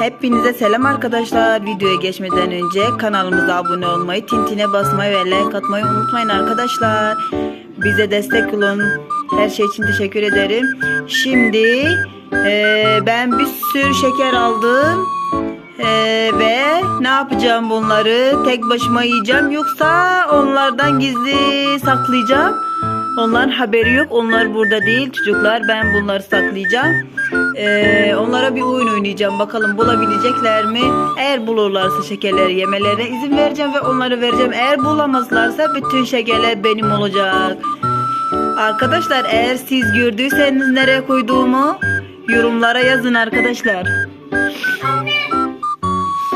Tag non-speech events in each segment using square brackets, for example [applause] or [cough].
Hepinize selam arkadaşlar. Videoya geçmeden önce kanalımıza abone olmayı, tintine basmayı ve like atmayı unutmayın arkadaşlar. Bize destek olun. Her şey için teşekkür ederim. Şimdi eee, ben bir sürü şeker aldım. Eee, ve ne yapacağım bunları? Tek başıma yiyeceğim yoksa onlardan gizli saklayacağım. Onların haberi yok. Onlar burada değil çocuklar. Ben bunları saklayacağım. Ee, onlara bir oyun oynayacağım. Bakalım bulabilecekler mi? Eğer bulurlarsa şekerleri yemelerine izin vereceğim ve onları vereceğim. Eğer bulamazlarsa bütün şekerler benim olacak. Arkadaşlar eğer siz gördüyseniz nereye koyduğumu yorumlara yazın arkadaşlar. Anne.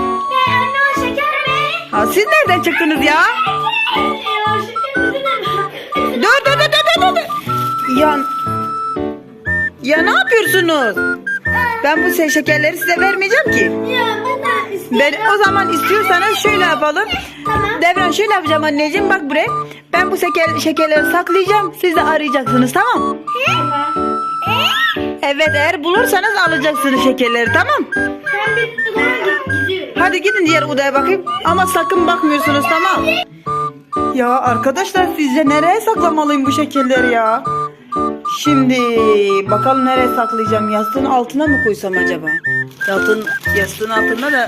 Ne anne o şeker mi? Ha, siz nereden çıktınız ya? Dur. Ya, ya ne yapıyorsunuz? Ben bu se- şekerleri size vermeyeceğim ki. Ya ben de istiyorum. Ben o zaman istiyorsanız şöyle yapalım. Tamam. Devran şöyle yapacağım anneciğim bak buraya. Ben bu şeker, şekerleri saklayacağım. Siz de arayacaksınız tamam? Tamam. Evet eğer bulursanız alacaksınız şekerleri tamam? Ben bir odaya git gidiyorum. Hadi gidin diğer odaya bakayım. Ama sakın bakmıyorsunuz tamam? Ya arkadaşlar sizce nereye saklamalıyım bu şekerleri ya? Şimdi bakalım nereye saklayacağım. Yastığın altına mı koysam acaba? Yastığın, yastığın altında da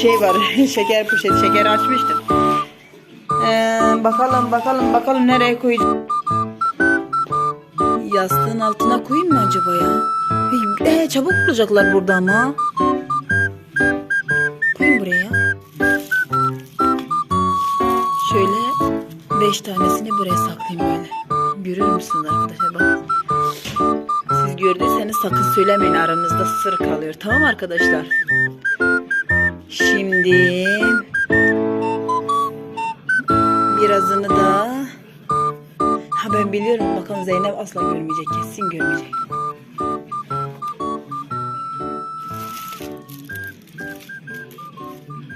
şey var. [laughs] şeker poşeti. Şeker açmıştım. Ee, bakalım bakalım bakalım nereye koyacağım. Yastığın altına koyayım mı acaba ya? Ee, çabuk bulacaklar burada ama. Koyayım buraya. Şöyle beş tanesini buraya saklayayım böyle. Görüyor musunuz arkadaşlar bak. Siz gördüyseniz sakın söylemeyin aranızda sır kalıyor. Tamam arkadaşlar. Şimdi birazını da ha ben biliyorum bakın Zeynep asla görmeyecek kesin görmeyecek.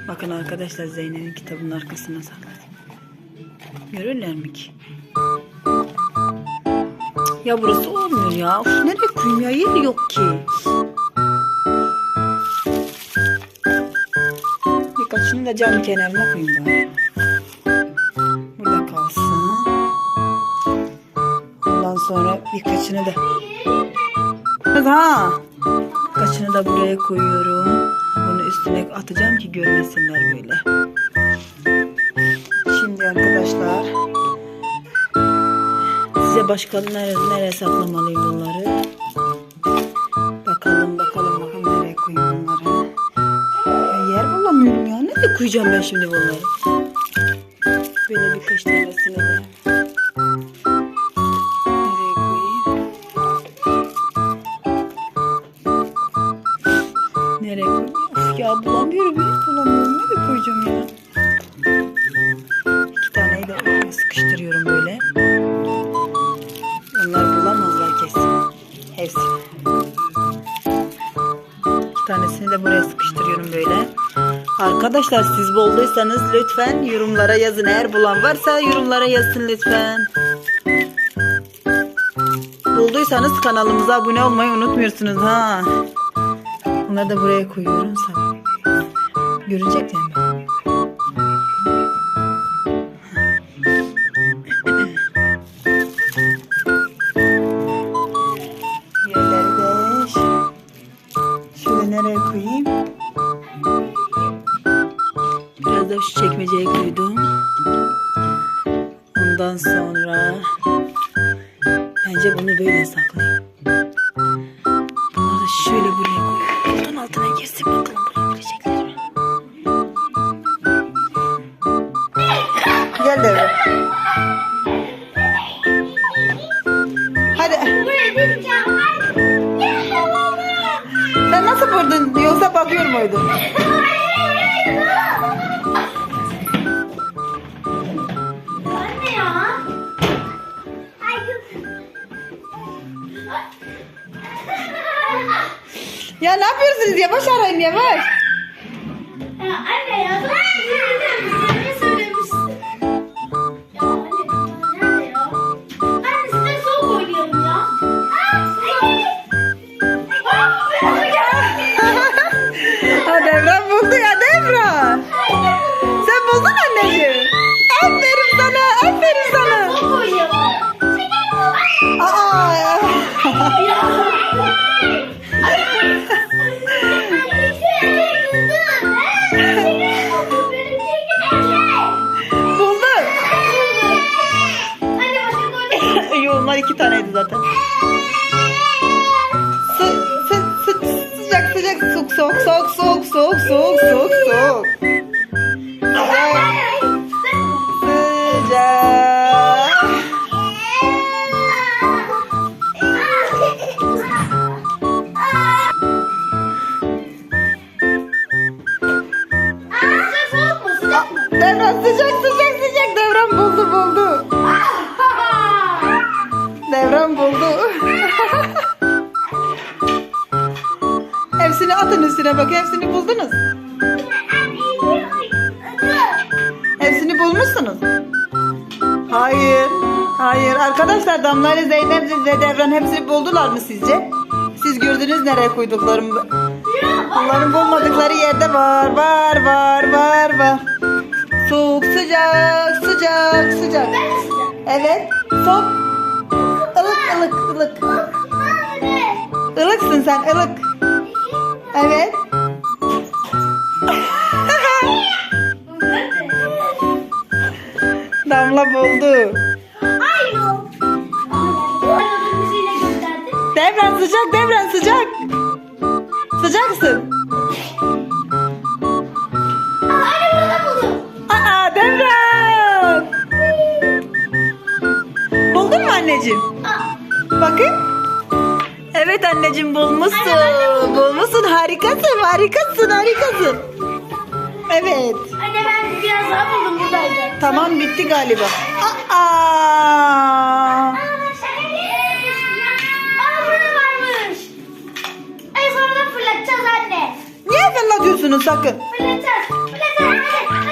Bakın arkadaşlar Zeynep'in kitabının arkasına sakladım. Görürler mi ki? Ya burası olmuyor ya. Of, nereye koyayım ya? Yer yok ki. Birkaçını da cam kenarına koyayım bari. Burada kalsın. Ondan sonra birkaçını da ha. Birkaçını da buraya koyuyorum. Bunu üstüne atacağım ki görmesinler böyle. Başka nereye, nereye saklamalıyım bunları? Bakalım bakalım bakalım nereye koyayım bunları. Ya yer bulamıyorum ya. Nereye koyacağım ben şimdi bunları? Böyle birkaç tanesini de. Nereye koyayım? Nereye koyayım? Of ya bulamıyorum ya. Bulamıyorum. Nereye koyacağım ya? Arkadaşlar siz bulduysanız lütfen yorumlara yazın. Eğer bulan varsa yorumlara yazsın lütfen. Bulduysanız kanalımıza abone olmayı unutmuyorsunuz ha. Bunları da buraya koyuyorum. Sabır. Görecekler mi? Da şu çekmeceye koydum. Ondan sonra bence bunu böyle saklayayım. Bunları da şöyle buraya koyayım. Koltuğun altına girsin bakalım bulabilecekler mi? Gel devre. Hadi. Buraya. Sen nasıl vurdun? Yoksa bakıyor muydun? [laughs] Ya. Ne yapıyorsunuz? Yavaş arayın yavaş. Ya anne ya. Üstüne bak hepsini buldunuz. Hepsini bulmuşsunuz. Hayır. Hayır. Arkadaşlar Damla ile Zeynep ve Devran hepsini buldular mı sizce? Siz gördünüz nereye koyduklarımı. Onların bulmadıkları yerde var. Var var var var. Soğuk sıcak sıcak sıcak. Evet. Soğuk. Ilık ılık ılık. Ilıksın sen ılık. Evet. [laughs] Damla buldu. Devran sıcak devran sıcak. Sıcaksın. Aa devran. Buldun mu anneciğim? Bakın. Evet anneciğim bulmuşsun. Anne. Bulmuşsun harikasın harikasın harikasın. Evet. Anne ben biraz daha buldum buradaydı. Tamam bitti galiba. Aa. Aa fırlatacağız anne. Niye fırlatıyorsunuz sakın? Fırlatacağız.